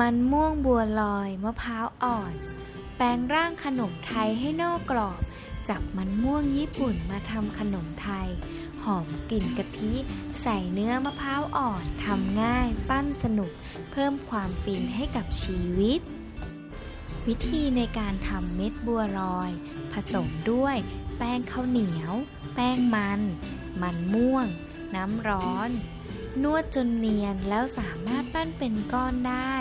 มันม่วงบัวลอยมะพร้าวอ่อน แปลงร่างขนมไทยให้นอกกรอบ จับมันม่วงญี่ปุ่นมาทำขนมไทย หอมกลิ่นกะทิ ใส่เนื้อมะพร้าวอ่อนทำง่าย ปั้นสนุก เพิ่มความฟินให้กับชีวิต วิธีในการทำเม็ดบัวลอย ผสมด้วย แป้งข้าวเหนียว แป้งมัน มันม่วง น้ำร้อน นวดจนเนียนแล้วสามารถปั้นเป็นก้อนได้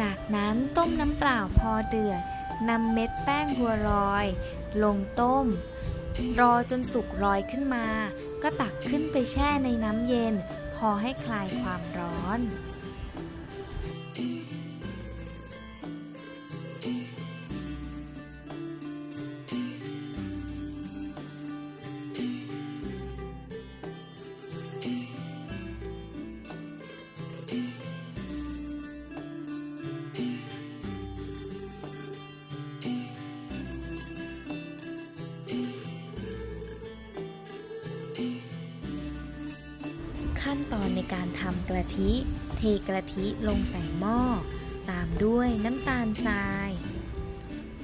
จากนั้นต้มน้ำเปล่าพอเดือดนำเม็ดแป้งบัวลอย ลงต้ม รอจนสุกลอยขึ้นมา ก็ตักขึ้นไปแช่ในน้ำเย็น พอให้คลายความร้อน ขั้นตอนในการทำกะทิ เทกะทิลงใส่หม้อ ตามด้วยน้ำตาลทราย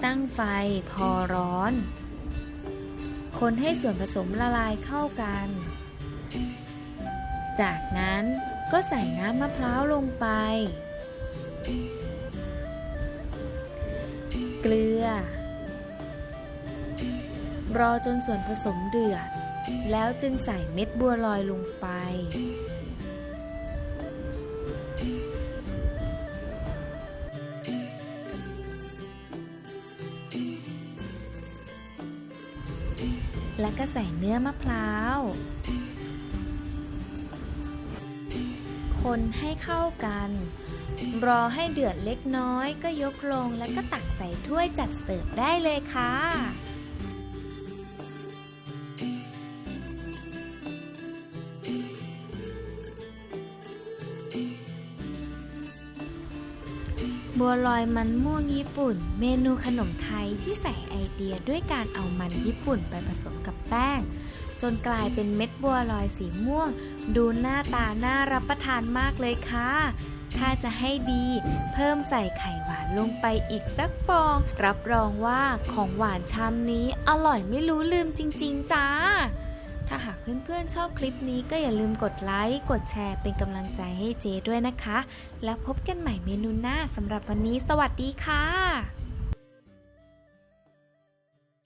ตั้งไฟพอร้อน คนให้ส่วนผสมละลายเข้ากัน จากนั้นก็ใส่น้ำมะพร้าวลงไป เกลือ รอจนส่วนผสมเดือด แล้วจึงใส่เม็ดบัวลอยลงไป แล้วก็ใส่เนื้อมะพร้าว คนให้เข้ากัน รอให้เดือดเล็กน้อยก็ยกลงแล้วก็ตักใส่ถ้วยจัดเสิร์ฟได้เลยค่ะ บัวลอยมันม่วงญี่ปุ่น เมนูขนมไทยที่ใส่ไอเดียด้วยการเอามันญี่ปุ่นไปผสมกับแป้ง จนกลายเป็นเม็ดบัวลอยสีม่วง ดูหน้าตาน่ารับประทานมากเลยค่ะ ถ้าจะให้ดี เพิ่มใส่ไข่หวานลงไปอีกสักฟอง รับรองว่าของหวานชามนี้อร่อยไม่รู้ลืมจริง ๆ จ้า เพื่อนๆชอบคลิปนี้ก็อย่าลืมกดไลค์ กดแชร์เป็นกำลังใจให้เจด้วยนะคะ แล้วพบกันใหม่เมนูหน้าสำหรับวันนี้ สวัสดีค่ะ